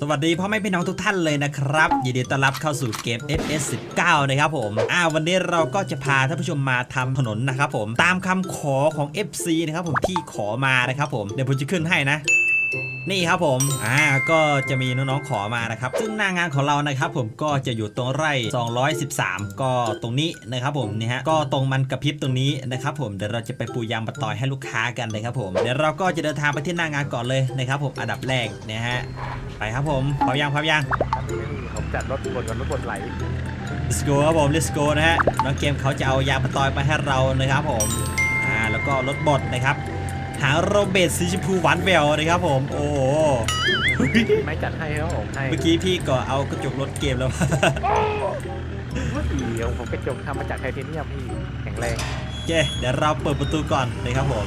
สวัสดีพ่อแม่พี่น้องทุกท่านเลยนะครับยินดีต้อนรับเข้าสู่เกม FS 19นะครับผมอ่าวันนี้เราก็จะพาท่านผู้ชมมาทำถนนนะครับผมตามคำขอของ FC นะครับผมที่ขอมานะครับผมเดี๋ยวผมจะขึ้นให้นะ นี่ครับผมอ่าก็จะมีน้องๆขอมานะครับ ซึ่งหน้างานของเรานะครับผมก็จะอยู่ตรงไร่ 213 ก็ตรงนี้นะครับผมนี่ฮะก็ตรงมันกระพริบตรงนี้นะครับผมเดี๋ยวเราจะไปปูยางมะตอยให้ลูกค้ากันเลยครับผมเดี๋ยวเราก็จะเดินทางไปที่หน้างานก่อนเลยนะครับผมอันดับแรกนะฮะไปครับผมพร้อมยังพร้อมยังครับนี่ผมจัดรถบนกับรถบนไหล let's go ครับผม let's go นะฮะน้องเกมเขาจะเอายางมะตอยไปให้เรานะครับผมอ่าแล้วก็รถบดนะครับ หางโรเบตสีชมพูหวานแหววนะครับผม โอ้โหไม่จัดให้ครับผมให้เมื่อกี้พี่ก็เอากระจกรถเกมแล้วเดี๋ยวผมกระจกทำมาจากไทเทเนียมพี่แข็งแรงโอเคเดี๋ยวเราเปิดประตูก่อนนะครับผม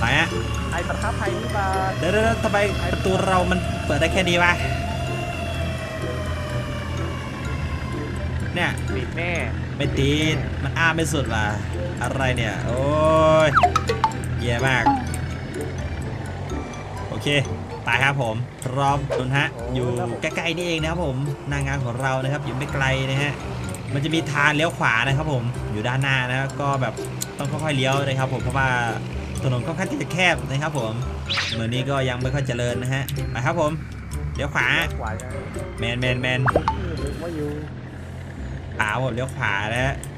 ไปฮะไอ้ประทับไทยนี่บาทเดี๋ยวเดี๋ยวเดี๋ยวทำไมประตูเรามันเปิดได้แค่นี้วะเนี่ยติดแน่ไม่ติดมันอ้าไม่สุดว่ะ อะไรเนี่ย โอ้ยแย่มาก โอเคไปครับผม พร้อมนุนฮะ อยู่ใกล้ๆนี่เองนะครับผมหนางานของเรานะครับ อยู่ไม่ไกลนะฮะมันจะมีทางเลี้ยวขวานะครับผมอยู่ด้านหน้านะก็แบบต้องค่อยๆเลี้ยวนะครับผมเพราะว่าถนนค่อนข้างที่จะแคบนะครับผมเหมือนนี้ก็ยังไม่ค่อยเจริญนะฮะไปครับผมเลี้ยวขวาขวายังแมนแมนแมนนึกว่าอยู่ขวาผมเลี้ยวขวานะฮะใ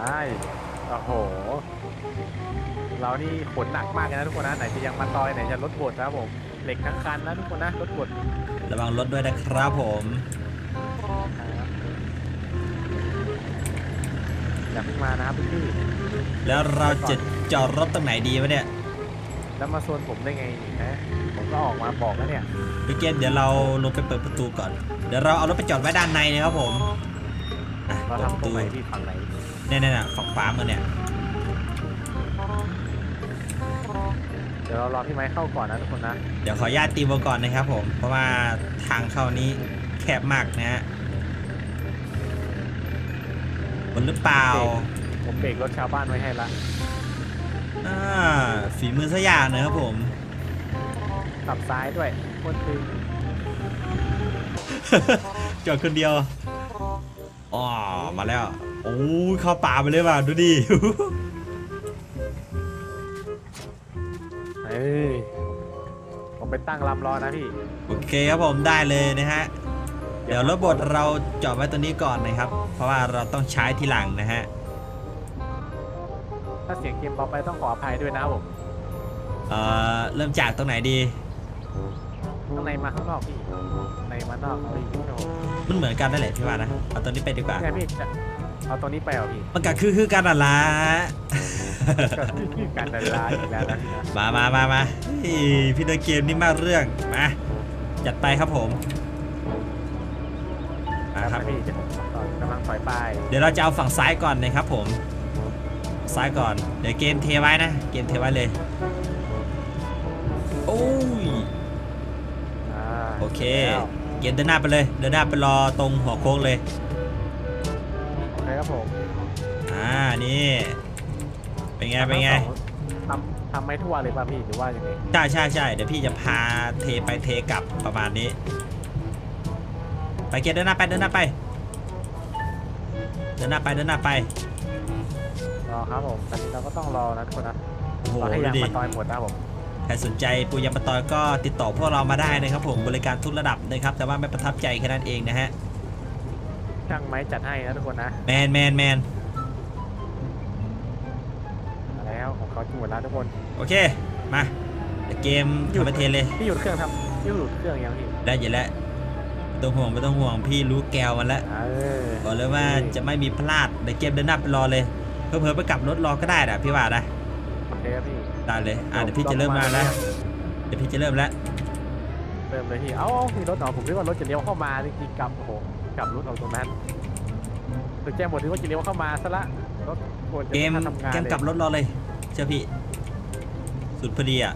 ช่โอ้โห เรานี่ขนหนักมากเลยนะทุกคนนะ ไหนจะยังมาตอยไหนจะรถบดนะครับผม เหล็กทั้งคันนะทุกคนนะ รถบดระวังรถด้วยนะครับผมอย่าเพิ่งมานะครับพี่ แล้วเราจะจอดรถตรงไหนดีวะเนี่ย แล้วมาโซนผมได้ไงฮะผมก็ออกมาบอกแล้วเนี่ยพี่เกตเดี๋ยวเราลงไปเปิดประตูก่อน เดี๋ยวเราเอารถไปจอดไว้ด้านในนะครับผมอะเราเปิดประทำตรตูงไหนพี่ฝั่งไหน เนี่ยเนี่ยๆฝั่งขวามือเนี่ย เดี๋ยวเรารอพี่ไม้เข้าก่อนนะทุกคนนะ เดี๋ยวขออนุญาตตีวงก่อนนะครับผม เพราะว่าทางเข้านี้แคบมากนะฮะบนหรือเปล่า ผมเบรกรถชาวบ้านไว้ให้ละอ่าฝีมือสักอย่างนะครับผม ขับซ้ายด้วยคนตึงจอดคนเดียว อ๋อ มาแล้วโอ้ยเข้าป่าไปเลยว่ะดูดิเอ้ยผมไปตั้งลำรอนะพี่ โอเคครับผมได้เลยนะฮะ เดี๋ยวรถบดเราจอดไว้ตัวนี้ก่อนนะครับ เพราะว่าเราต้องใช้ทีหลังนะฮะ ถ้าเสียงเกมเบาไปต้องขออภัยด้วยนะครับผมเอ่อเริ่มจากตรงไหนดี ข้างในมาข้างนอกพี่ในมานอกเอาอีกพี่โนมันเหมือนกันนั่นแหละพี่ว่านะ เอาตัวนี้ไปดีกว่าไงพี่จะ เอาตัวนี้ไปเหรอพี่มันก็คือคือกันอะละการเดินลายอีกแล้วนะพี่นะมามามามาเฮ้ยพี่เดินเกมนี่มากเรื่อง มาจัดไปครับผม มาครับ พี่จะกำลังถอยไปเดี๋ยวเราจะเอาฝั่งซ้ายก่อนนะครับผม ซ้ายก่อน เดี๋ยวเกมเทไว้นะ เกมเทไว้เลย โอ้ย อ่าโอเค แล้วเกมเดินหน้าไปเลย เดินหน้าไปรอตรงหัวโค้งเลยโอเคครับผมอ่านี่เป็นไงเป็นไงทำทำไม่ทั่วเลยป่ะพี่หรือว่ายังไงใช่ใช่ใช่เดี๋ยวพี่จะพาเทไปเทกลับประมาณนี้ ไปเกมเดินหน้าไปเดินหน้าไป เดินหน้าไปเดินหน้าไปรอครับผมตอนนี้เราก็ต้องรอนะทุกคนนะโอ้โหรอให้ดูยางดิมาตอยหมดนะครับผมใครสนใจปูยำปะตอยก็ติดต่อพวกเรามาได้นะครับผมบริการทุกระดับนะครับ แต่ว่าไม่ประทับใจแค่นั้นเองนะฮะ ช่างไม้จัดให้นะทุกคนนะแมนแมนแมนมาแล้วของเขาจะหมดแล้วทุกคนโอเค มาเดี๋ยวเกมทำไปเทเลย พี่หยุดเครื่องทำพี่หยุดเครื่องยังพี่ได้อยู่แล้วไม่ต้องห่วงไม่ต้องห่วงพี่รู้แกวมันแล้วเออบอกเลยว่าจะไม่มีพลาดเดี๋ยวเกมเดินหน้าไปรอเลย เพิ่มๆไปกลับรถรอก็ได้นะพี่ว่านะโอเคครับพี่ ได้เลยอะเดี๋ยวพี่จะเริ่มมาแล้วเดี๋ยวพี่จะเริ่มแล้ว เริ่มเลยพี่ เอ้ามีรถเหรอผมนึกว่ารถจะเลี้ยวเข้ามาจริงๆกลับโอ้โห กลับรถออกตรงนั้นตึกแจ้งหมดที่ว่าจะเลี้ยวเข้ามาซะละรถควรจะเกมไทันทำงานเกมเลยกลับรถรอเลย เชื่อพี่ สุดพอดีอะ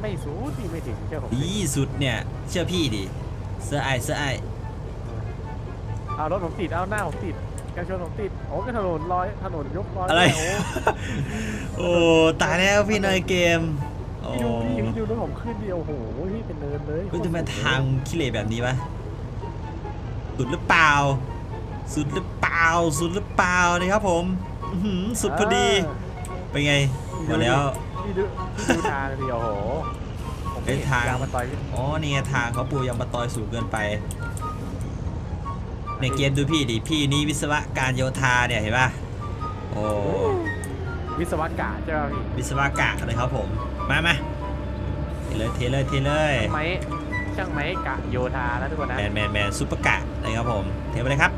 ไม่สูงพี่ไม่ถึงเชื่อผมดีสุดเนี่ย เชื่อพี่ดิเสื้อไอายเสื้อไอายเอารถผมติดเอาหน้าผมติดกันชนผมติดโอ้ก็ถนนลอยถนนยกลอยอะไร โอ้ โอ้ ตายแล้วพี่นายเกมโอ้ พี่ดูพี่พี่ดูรถผมขึ้นดิโอ้โหพี่เป็นเนินเลยคุณจะมาทางขี้เหร่แบบนี้ปะสุดหรือเปล่า สุดหรือเปล่า สุดหรือเปล่านี่ครับผมอื้อหือสุดพอดีเป็นไงหมดแล้ว พี่ดูพี่ดูทางดิโอ้โหผมไอ้ทาง ยางมาต่อยพี่อ๋อนี่ไงทางเขาปูยังมาตอยสูงเกินไป ในเกมดูพี่ดิพี่นี่วิศวะการโยธาเนี่ยเห็นป่ะโอ้วิศวกะใช่ไหมพี่วิศวกะเลยครับผม มามาเทเลยเทเลยเทเลยไม้ช่างไม้กะโยธานะทุกคนนะแมนแมนแมนซุปเปอร์กะเลยครับผมเทไปเลยครับ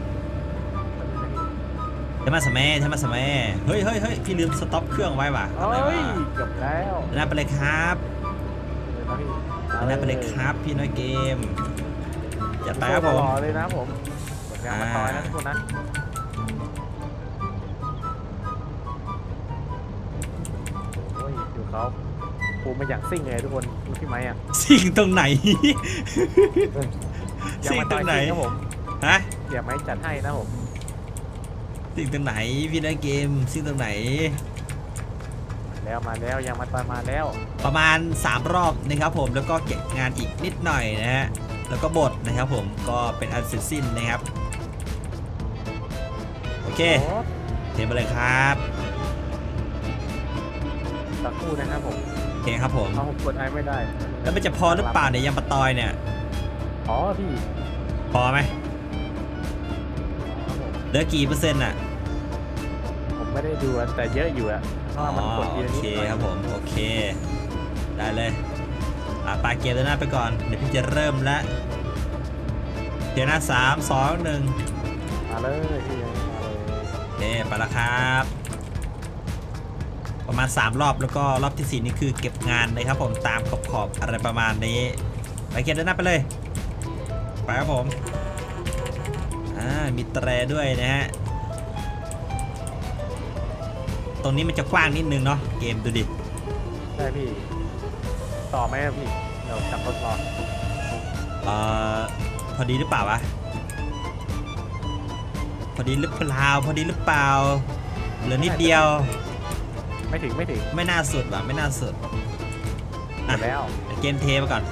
เทมาสมัยเทมาสมัยเฮ้ยเฮ้ยเฮ้ยพี่ลืมสต็อปเครื่องไว้ว่ะเอ้อะไรยวะเกือบแล้วเดินหน้าไปเลยครับเดินนะพี่เดินหน้าไปเลยครับพี่น้อยเกมจัดไปครับผมรอเลยนะผมผลงานมาต่อยนะทุกคนนะ ปูมาอย่างซิ่งเลยทุกคนดูพี่ไม้อะสิ่งตรงไหนยังมาต่อยซิ่งตรงไหนซิ่งครับผมฮะ เดี๋ยวไม้จัดให้นะผมสิ่งตรงไหนพี่น้อยเกมสิ่งตรงไหนมาแล้วมาแล้วยังมาต่อยมาแล้ว ประมาณ 3 รอบนะครับผมแล้วก็เก็บงานอีกนิดหน่อยนะฮะแล้วก็บทนะครับผมก็เป็นอันเสร็จสิ้นนะครับ โอเคโอ้เทไปเลยครับสักครู่นะครับผมโอ เคครับผม เอาผมกดไอไม่ได้แล้วมันจะพอหรือเปล่าเนี่ยยำปะตอยเนี่ย อ๋อพี่พอไหมครับผมเหลือกี่เปอร์เซ็นต์อะ ผมไม่ได้ดูอะแต่เยอะอยู่อะเพอ๋ราะอว่ามันกดทีโอละนิเคดหน่อยครับผม โอเค ได้เลยอะปลาเกมเดินหน้าไปก่อน เดี๋ยวพี่จะเริ่มแล้วเดี๋ยวนะสามสองหนึ่งมาเลยพี่มาเลย โอเคไปแล้วครับ ประมาณ 3 รอบแล้วก็รอบที่ 4 นี่คือเก็บงานนะครับผมตามขอบขอบๆอะไรประมาณนี้ ไปเก็บเดินหน้าไปเลย ไปครับผมอ่ามีแตรด้วยนะฮะตรงนี้มันจะกว้างนิดนึงเนาะเกมดูดิได้พี่ ต่อไหมอะพี่ เดี๋ยวจับรถรอเอ่อพอดีหรือเปล่าวะพอดีหรือเปล่าพอดีหรือเปล่าเหลือนิดเดียว ไม่ถึงไม่ถึงไม่น่าสุดว่ะไม่น่าสุดหมดแล้วเกมเทไปก่อน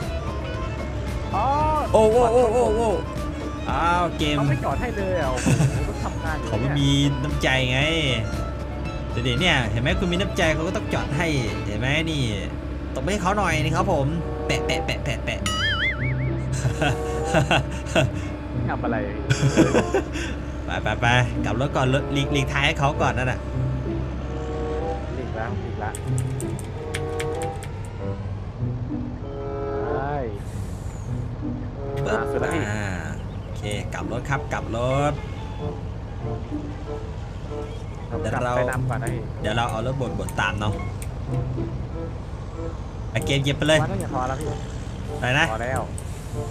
อ๋อโอ้โอ้โอ้โอ้โอ้อ้าวเกม เขาไม่จอดให้เลยอะโอ้โหต้องทำงานอยู่เขาไม่เนี่ยมีน้ำใจไงเดี๋ยวเนี่ยเห็นไหมคุณมีน้ำใจเขาก็ต้องจอดให้เห็นไหมนี่ตบมือให้เขาหน่อยนี่ครับผมแปะแปะแปะแปะแปะ ทำอะไรพี่ไปไปไปกลับรถก่อนรถหลีกหลีกท้ายให้เขาก่อนนั่นน่ะหลีก แล้วหลีกแล้วใช่ปึ๊บอ่าสุดแล้วพี่อ่าโอเคกลับรถครับกลับรถ ผมเดี๋ยวกลับเรา ไปนำก่อนนะพี่เดี๋ยวเราเอารถบดบดตามเนาะไปเกมเก็บไปเลยมันน่าจะพอแล้วพี่ไปนะพอแล้ว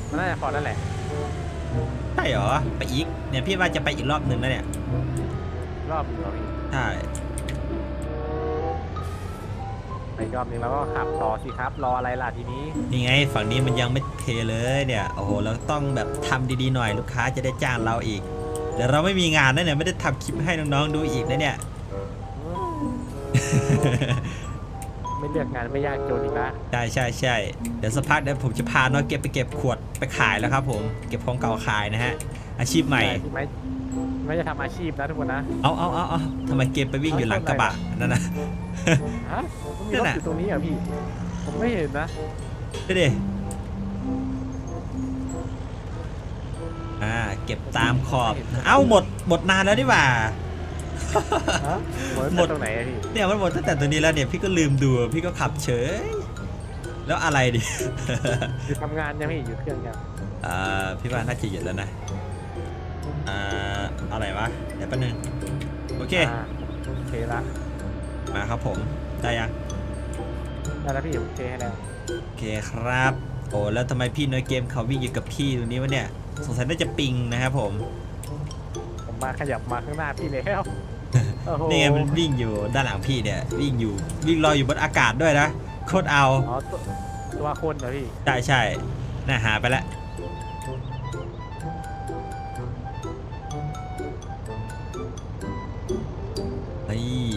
มันน่าจะพอแล้วแหละใช่เหรอไปอีกเนี่ยพี่ว่าจะไปอีกรอบหนึ่งแล้วเนี่ยรอบหนึงแล้วพี่ใช่ อีกรอบหนึงแล้วก็ขับต่อสิครับ รออะไรล่ะทีนี้ นี่ไงฝั่งนี้มันยังไม่เทเลยเนี่ยโอ้โหเราต้องแบบทำดีๆหน่อยลูกค้าจะได้จ้างเราอีกเดี๋ยวเราไม่มีงานนะเนี่ยไม่ได้ทำคลิปให้น้องๆดูอีกนะเนี่ย ไม่เลือกงานไม่ยากจนอีกละใช่ใช่ใช่เดี๋ยวสักพักเดี๋ยวผมจะพาน้องเก็บไปเก็บขวดไปขายแล้วครับผม เก็บของเก่าขายนะฮะอาชีพใหม่แต่พี่ไม้ ไม่จะทำอาชีพนะทุกคนนะเอาเอาเอาเอาทำไมเกมไปวิ่งอยู่หลังกระบะนั่นนะ ฮะมันมีนั่รนถน่ะ อยู่ตรงนี้เหรอะพี่ ผมไม่เห็นนะดูดิอ่าเก็บตามขอบ เอ้าหมดหมดนานแล้วนี่หว่า ฮะหมดหมดตรงไหนอะพี่เนี่ยมันหมดตั้งแต่ตัวนี้แล้วเนี่ยพี่ก็ลืมดูพี่ก็ขับเฉย แล้วอะไรดิหยุดทำงานยังพี่หยุดเครื่องยังอ่าพี่ว่าน่าจะหยุดแล้วนะอ่า อะไรวะเดี๋ยวแป๊บนึงโอเคาโอเคละมาครับผม ได้ยัง ได้แล้วพี่โอเคให้แล้วโอเคครับ โอ้แล้วทำไมพี่น้อยเกมเขาวิ่งอยู่กับพี่ตรงนี้วะเนี่ย สงสัยน่าจะปิงนะครับผม ผมมาขยับมาข้างหน้าพี่แล้วโอ้โหนี่ไงมันวิ่งอยู่ด้านหลังพี่เนี่ย วิ่งอยู่วิ่งลอยอยู่บนอากาศด้วยนะ โคตรเอา อ๋อตัวตัวคนเหรอพี่ ใช่ใช่น่าหาไปแล้ว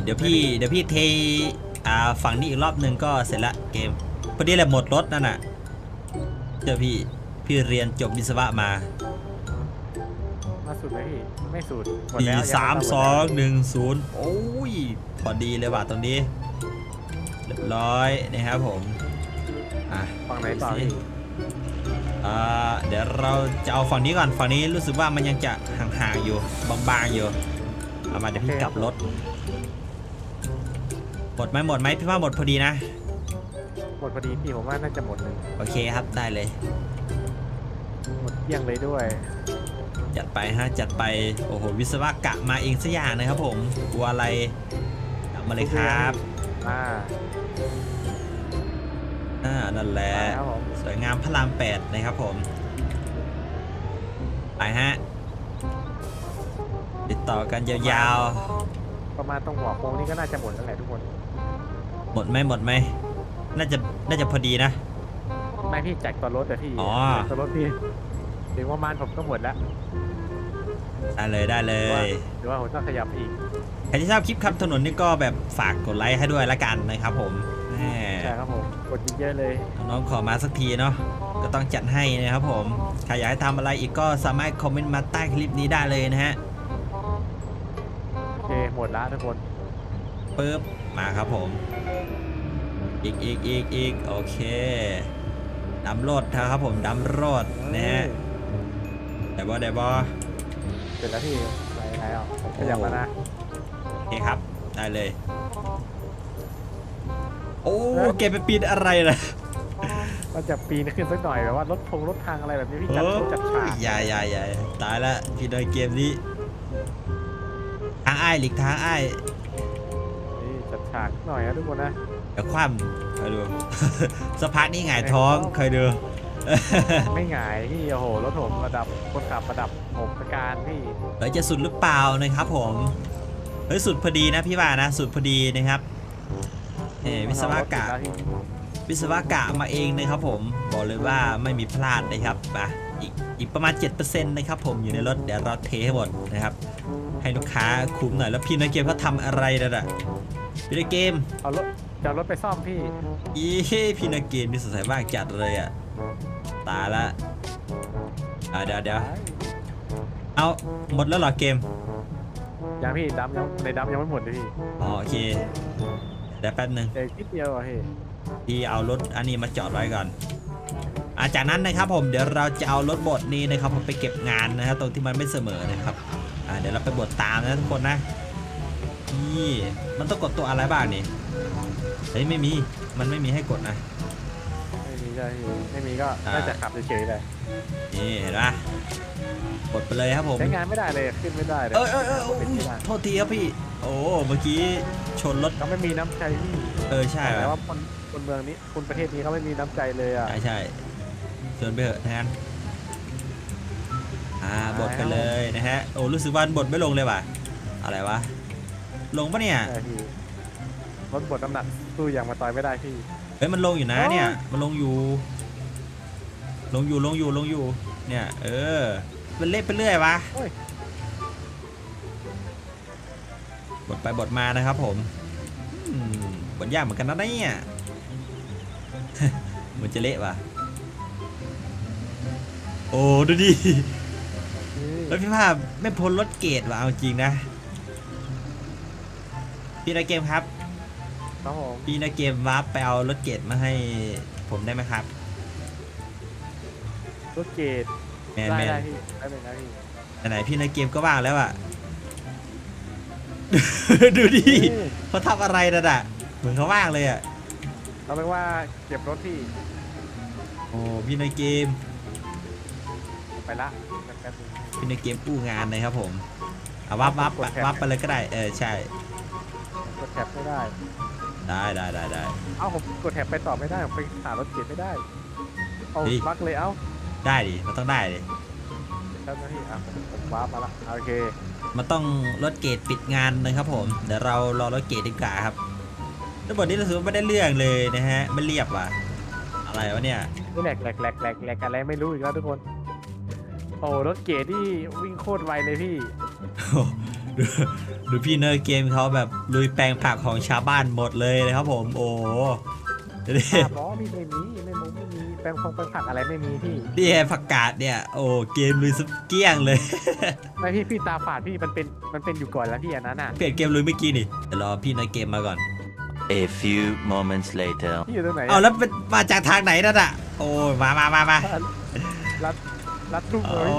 เดี๋ยวพี่เดี๋ยวพี่เทอ่าฝั่งนี้อีกรอบหนึ่งก็เสร็จละเกมพอดีแหละหมดรถนั่นน่ะเจอพี่พี่เรียนจบวิศวะมามาสุดไหมพี่ไม่สุดหมดสี่แล้วสามสองหนึ่งศูนย์โอ้ยพอดีเลยว่ะตรงนี้เรียบร้อยนะครับผมอะ ฝั่งไหนต่อดูสิพี่อ่าเดี๋ยวเราจะเอาฝั่งนี้ก่อนฝั่งนี้รู้สึกว่ามันยังจะห่างๆอยู่บางๆอยู่เอามาเดี๋ยวพี่กลับรถ หมดไหมหมดไหมพี่ว่าหมดพอดีนะ หมดพอดีพี่ผมว่าน่าจะหมดเลยโอเคครับได้เลย หมดเกลี้ยงเลยด้วย จัดไปฮะจัดไปโอ้โหวิศวกะมาเองสักอย่างนะครับผมกลัวอะไรกลับมาเลยครับอ่าอ่านั่นแหละไปครับผมสวยงามพระรามแปดนะครับผม ไปฮะ ติดต่อกันยาว ประมาณตรงหัวโค้งนี่ก็น่าจะหมดแล้วแหละทุกคนๆหมดไหมหมดไหมน่าจะน่าจะพอดีนะ ไม่พี่จากตัวรถแต่พี่อ๋อจากตัวรถพี่ถึงประมาณผมก็หมดแล้วได้เลยได้เลหรือว่าย หรือว่าผมต้องขยับอีกใครที่ชอบคลิปขับถนนนี่ก็แบบฝากกดไลค์ให้ด้วยละกันนะครับผมแหมใช่ครับผมกดเยอะๆเลย น้องๆขอมาสักทีเนาะก็ต้องจัดให้นะครับผมใครอยากให้ทำอะไรอีกก็สามารถคอมเมนต์มาใต้คลิปนี้ได้เลยนะฮะโอเคหมด ละทุกคนปึ๊บมาครับผม อีกอีกอีกอีกโอเคดำรถนะครับผมดำรถนะฮะเดี๋ยวบอเดี๋ยวบอเสร็จแล้วพี่ไปแล้วผมขยับมานะโอเคครับ ได้เลย โอ้เกมไปปีนอะไรนะก็จะปีนขึ้นสักหน่อยแบบว่ารถพงรถทางอะไรแบบนี้พี่จัดโอ้จัดฉากอย่าอย่าอย่าตายละพี่โดยเกมนี้ทาง อ้ายหลีกทางอ้ายนี่จัดฉากหน่อยนะทุกคนนะเดี๋ยวคว่ำคอยดูสักพักนี่หงายท้องคอยดู ไม่หงายพี่โอ้โหรถผมระดับคนขับระดับผมประการพี่เฮ้ยจะสุดหรือเปล่านะครับผมเฮ้ยสุดพอดีนะพี่ว่านะสุดพอดีนะครับเออวิศวกะรถติดแล้วพี่วิศวกะมาเองนะครับผมบอกเลยว่าไม่มีพลาดนะครับมา อีกอีกประมาณ 7%นะครับผมอยู่ในรถเดี๋ยวเราเทให้หมดนะครับ ให้ลูกค้าคุ้มหน่อยแล้วพี่ในเกมเขาทำอะไรนั่นน่ะพี่ในเกมเอารถจะเอารถไปซ่อมพี่อีพี่ในเกมนี่สงสัยว่างจัดเลยอะตายละอะเดี๋ยวเดี๋ยวเอาหมดแล้วเหรอเกมยังพี่ดำยังในดำยังไม่หมดเลยพี่อ๋อโอเคเดี๋ยวแป๊บนึงเด็กนิดเดียวอะพี่พี่เอารถอันนี้มาจอดไว้ก่อนอา จากนั้นนะครับผมเดี๋ยวเราจะเอารถบดนี้นะครับผมไปเก็บงานนะครับตรงที่มันไม่เสมอนะครับอ่าเดี๋ยวเราไปบดตามนะทุกคนนะนี่มันต้องกดตัวอะไรบ้างนี่เฮ้ยไม่มีมันไม่มีให้กดนะไม่มีใช่พี่ไม่มีก็อ่าน่าจะขับเฉยๆเลยนี่เห็นปะกดไปเลยครับผมใช้งานไม่ได้เลยขึ้นไม่ได้เลยเออเออเออเป็นไม่ได้โทษทีครับพี่ โอ้เมื่อกี้ชนรถก็ไม่มีน้ำใจพี่เออใช่แต่ว่ะว่าคนคนเมืองนี้คนประเทศนี้เขาไม่มีน้ำใจเลยอะใช่ใช่ ชนไปเถอะแทนอ่าบดไปเลยนะฮะโอ้รู้สึกว่าบดไม่ลงเลยว่ะอะไรวะลงปะเนี่ยใช่พี่รถบดน้ำหนักสู้อย่างมาต่อยไม่ได้พี่ เฮ้ยมันลงอยู่นะอ๋อเนี่ยมันลงอยู่ ลงอยู่ลงอยู่ลงอยู่ เนี่ย เออมันเล่นไปเรื่อยวะโอ้ย บดไปบดมานะครับผมอืมบดยากเหมือนกันนะเนี่ย มันจะเละว่ะโอ้ดูดินี่รถพี่ภาพไม่พ้นรถเกตว่ะเอาจริงนะ พี่นาเกมครับ ครับผมพี่นาเกมวาร์ปไปเอารถเกตมาให้ผมได้ไหมครับ รถเกตแมนได้แมนได้พี่ได้เลยนะพี่ไหนๆพี่นาเกมก็ว่างแล้วอะ ดูดินี่เขาทำอะไรน่ะน่ะเหมือนเขาว่างเลยอะ เอาเป็นว่าเก็บรถพี่ โอ้พี่นาเกม ไปละแป๊บนึงพี่นาเกมอู้งานเลยครับผมเอาวับวับกดแท็บวับไปเลยก็ได้ เออใช่ กดแท็บไม่ได้ ได้ได้ได้ได้ เอ้าผมกดแท็บไปต่อไม่ได้ผมไปหารถเกตไม่ได้ เอาเฮ้ย บักเลยเอ้าได้ดิมันต้องได้ดิเจ้าหน้าที่อะผมผมว้าร์ปมาละโอเคมันต้องรถเกตปิดงานนะครับผม เดี๋ยวเรารอรถเกตดีกว่าครับแล้วบทนี้รู้สึกว่าไม่ได้เรื่องเลยนะฮะไม่เรียบว่ะอะไรวะเนี่ย นี่แหลกแหลกแหลกแหลกแหลกอะไรไม่รู้อีกแล้วทุกคน โอ้รถเก๋ที่วิ่งโคตรไวเลยพี่ ดูดูพี่เนอร์เกมเขาแบบลุยแปลงผักของชาวบ้านหมดเลยนะครับผมโอ้โหดูดิอะบอมีไม่มีไม่มุมไม่มีแปลงฟงแปลงผักอะไรไม่มีพี่นี่ไงผักกาดเนี่ยโอ้เกมลุยซุปเกลี้ยงเลยไม่พี่พี่ตาฝาดพี่มันเป็นมันเป็นอยู่ก่อนแล้วพี่อันนั้นอะเปลี่ยนเกมลุยเมื่อกี้นี่เดี๋ยวรอพี่เนอร์เกมมาก่อน A few moments later. พี่อยู่ตรงไหนเอาแล้วเป็นมาจากทางไหนนั่นอะโอ้ยมามามามารัด รัดทุ่งโอ้เลย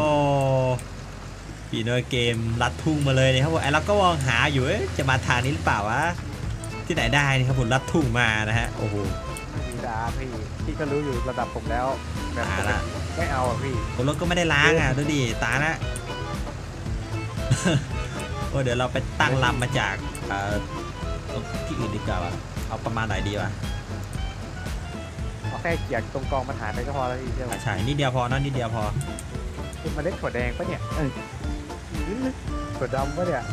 พี่เนอร์เกมลัดทุ่งมาเลยนะครับผมไอ้เราก็มองหาอยู่เอ๊ะจะมาทางนี้หรือเปล่าวะที่ไหนได้นี่ครับผมลัดทุ่งมานะฮะโอ้โหมีดาพี่พี่ก็รู้อยู่ระดับผมแล้วแบบตายละ ไม่เอาอะพี่โอ้รถก็ไม่ได้ล้างอะดูดิตานะโอ้เดี๋ยวเราไปตั้งลำมาจากเอ่อเอาที่อื่นดีกว่าวะเอาประมาณไหนดีวะเอา แค่เกียร์ตรงกองมันหายไปก็พอแล้วพี่เชื่อไหมอะใช่นิดเดียวพอเนอะนิดเดียวพอ คุณมาเล่นถั่วแดงปะเนี่ยเออถั่วดำปะเนี่ย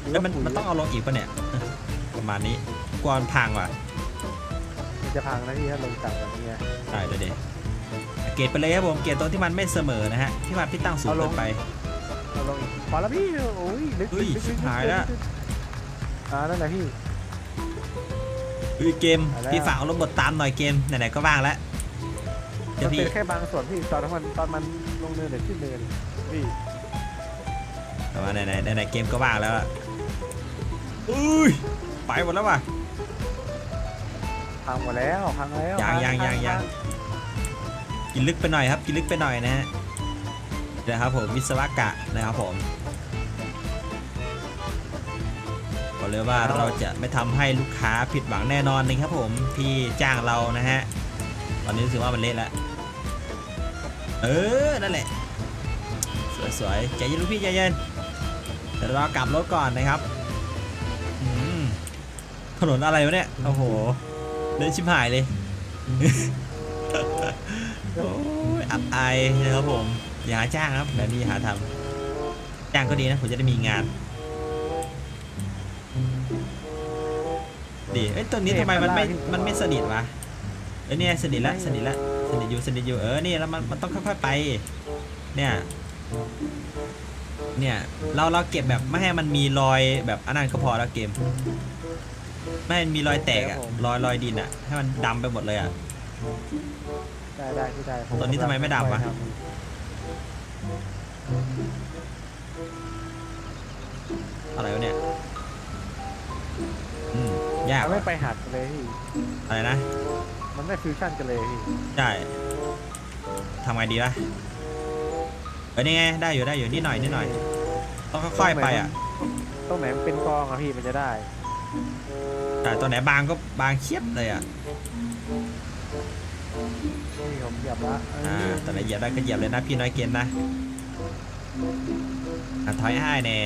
หรือแล้วว่ามันปุ๋ยมันต้องเอาลงอีกปะเนี่ย ประมาณนี้กวนพังว่ะมันจะพังนะพี่ถ้าลงต่ำแบบนี้ใช่เดี๋ยวเดี๋ยวเกรดไปเลยครับผม เกรดตรงที่มันไม่เสมอนะฮะ ที่มันพี่ตั้งสูงเกินไปเราลงอีกพอแล้วพี่โอ้ยลึกเฮ้ยลึกลึกหายละลึกอ่านั่นแหละพี่ เฮ้ยเกมไปแล้ว พี่ฝากเอารถบดตามหน่อยเกมไหนๆก็ว่างแล้วเดี๋มัยวนพี่เป็นแค่บางส่วนพี่ตอนมันตอนมันลงเนินหรือขึ้นเนินพี่แต่ว่าไหนๆไหนๆเกมก็ว่างแล้วอะอุ้ยไปหมดแล้วว่ะ พังหมดแล้วพังแล้วยังยังพัยังยังพักินลึกไปหน่อยครับกินลึกไปหน่อยนะฮะเดี๋ยวครับผมวิศวกะนะครับผม บอกเลยว่าเราจะไม่ทำให้ลูกค้าผิดหวังแน่นอนนะครับผมที่จ้างเรานะฮะตอนนี้รู้สึกว่ามันเละแล้วเออนั่นแหละสวยๆใจเย็นลูกพี่ใจเย็นเดี๋ยวเรากลับรถก่อนนะครับถนนอะไรวะเนี่ยโอ้โหเล่นชิบหายเลยอับอายนะครับผม อย่าจ้างครับแบบนี้อย่าหาทำจ้างก็ดีนะผมจะได้มีงาน ดีเอ้ยตัวนี้ทำไมมันไม่มันไม่สนิทวะเอ้ยเนี่ยสนิทละสนิทละสนิทอยู่สนิทอยู่เออนี่แล้วมันมันต้องค่อยๆไป เนี่ยเนี่ยเราเราเก็บแบบไม่ให้มันมีรอยแบบอันนั้นก็พอแล้วเกม ไม่ให้มันมีรอยแตกอะรอยรอยดินอะให้มันดำไปหมดเลยอะได้ได้พี่ได้ผตอนนี้ทำไมไม่ดับวะอะไรวะเนี่ย อืมยากมันไม่ว่ะไปหัดกันเลยพี่อะไรนะ มันไม่ฟิวชั่นกันเลยพี่ใช่ทำไงดีวะเออนี่ไงได้อยู่ได้อยู่นิดหน่อยนิดหน่อย ต้องค่อยๆไปอะตรงไหนมันเป็นกองอะพี่มันจะได้ แต่ตัวไหนบางก็บางเชียบเลยอะนี่ผมเหยียบละเออ่าอตัวไหนเหยียบได้ก็เหยียบเลยนะพี่น้อยเกณฑ์นะอะถอยให้แน่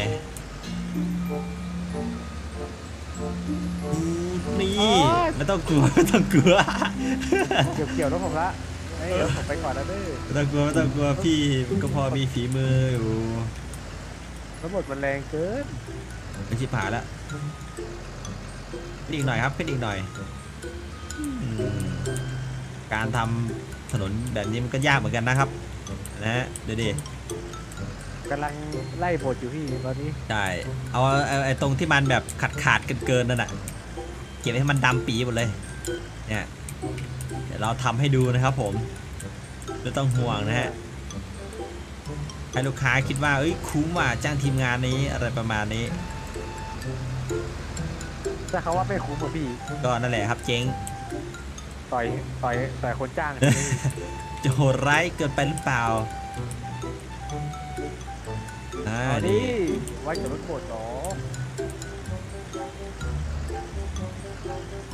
นี่ไม่ต้องกลัวไม่ต้องกลัวเกี่ยวเกี่ยวแล้วผมละเอ้ยเดี๋ยวผมไปก่อนนะเด้อไม่ต้องกลัวไม่ต้องกลัวพี่ก็พอมีฝีมืออยู่ทั้งหมดมันแรงเกินไม่ชิบหายแล้วขึ้นอีกหน่อยครับขึ้นอีกหน่อยอืมการทำถนนแบบนี้มันก็ยากเหมือนกันนะครับนะฮะเดี๋ยวดิ กำลังไล่บทอยู่พี่ตอนนี้ ใช่เอาเอาไอ้ตรงที่มันแบบขาดขาดเกินเกินๆนั่นน่ะเก็บให้มันดำปีหมดเลยเนี่ยเดี๋ยวเราทำให้ดูนะครับผมไม่ต้องห่วงนะฮะให้ลูกค้าคิดว่าเอ้ยคุ้มว่ะจ้างทีมงานนี้อะไรประมาณนี้ถ้าเขาว่าไม่คุ้มอะพี่ ก็นั่นแหละครับเจ๊ง ต่อย ต่อย ต่อยคนจ้าง จะโหดร้ายเกินไปหรือเปล่า อ่าอันดีนี้ไว้กับรถบดเหรอ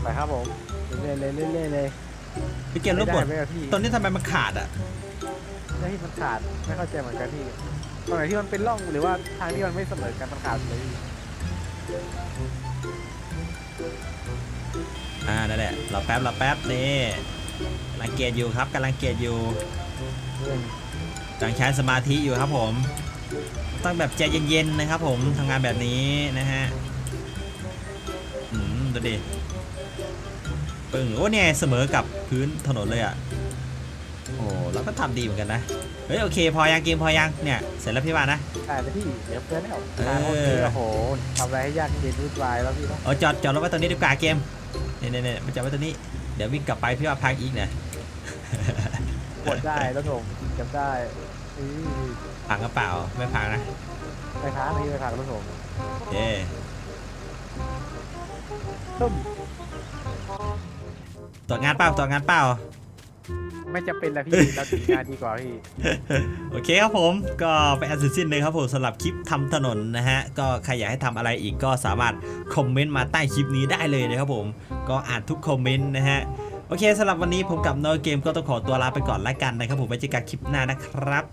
ไปครับผมเรื่อยๆเลยเรื่อยๆเลยพี่เกมรถบดไม่ได้ไหมอะพี่ตอนนี้ทำไมมันขาดอะ แล้วที่มันขาดไม่เข้าใจเหมือนกันพี่ตรงไหนที่มันเป็นร่องหรือว่าทางที่มันไม่เสมอกันมันขาดเลยพี่อ่านั่นแหละเราแป๊บเราแป๊บนี่กำลังเกียดอยู่ครับกำลังเกียดอยู่กำลังใช้สมาธิอยู่ครับผม ต้องแบบใจเย็นๆนะครับผมทำงานแบบนี้นะฮะอืมดูดิปึ้งโอ้เนี่ยเสมอกับพื้นถนนเลยอะโอ้เราก็ทำดีเหมือนกันนะ เฮ้ยโอเค พอยังเกมพอยังเนี่ยเสร็จแล้วพี่ว่านะใช่เลยพี่เดี๋ยวเพื่อนแล้วเออทางโอเคโอ้โหทำอะไรให้ยากเย็นวุ่นวายแล้วพี่เนาะเอาจอดจอดรถไว้ตรงนี้ดีกว่าเกมเนี่ยเนี่ยเนี่ยมันจอดไว้ตรงนี้เดี๋ยววิ่งกลับไปพี่ว่าพักอีกนะ กดได้แล้วผมจำได้ อือพังกระเปล่าไม่พังนะ ไปค้างนี่ไปค้างแล้วผมเย้ต้มตรวจงานเปล่าตรวจงานเปล่า ไม่จะเป็นแล้วพี่ เราถึงงานดีกว่าพี่ โอเคครับผมก็ไปอันเสร็จสิ้นเลยครับผมสำหรับคลิปทำถนนนะฮะ ก็ใครอยากให้ทำอะไรอีกก็สามารถคอมเมนต์มาใต้คลิปนี้ได้เลยนะครับผม ก็อ่านทุกคอมเมนต์นะฮะ โอเคสำหรับวันนี้ผมกับโนเกมก็ต้องขอตัวลาไปก่อนละกันนะครับผมไว้เจอกันคลิปหน้านะครับ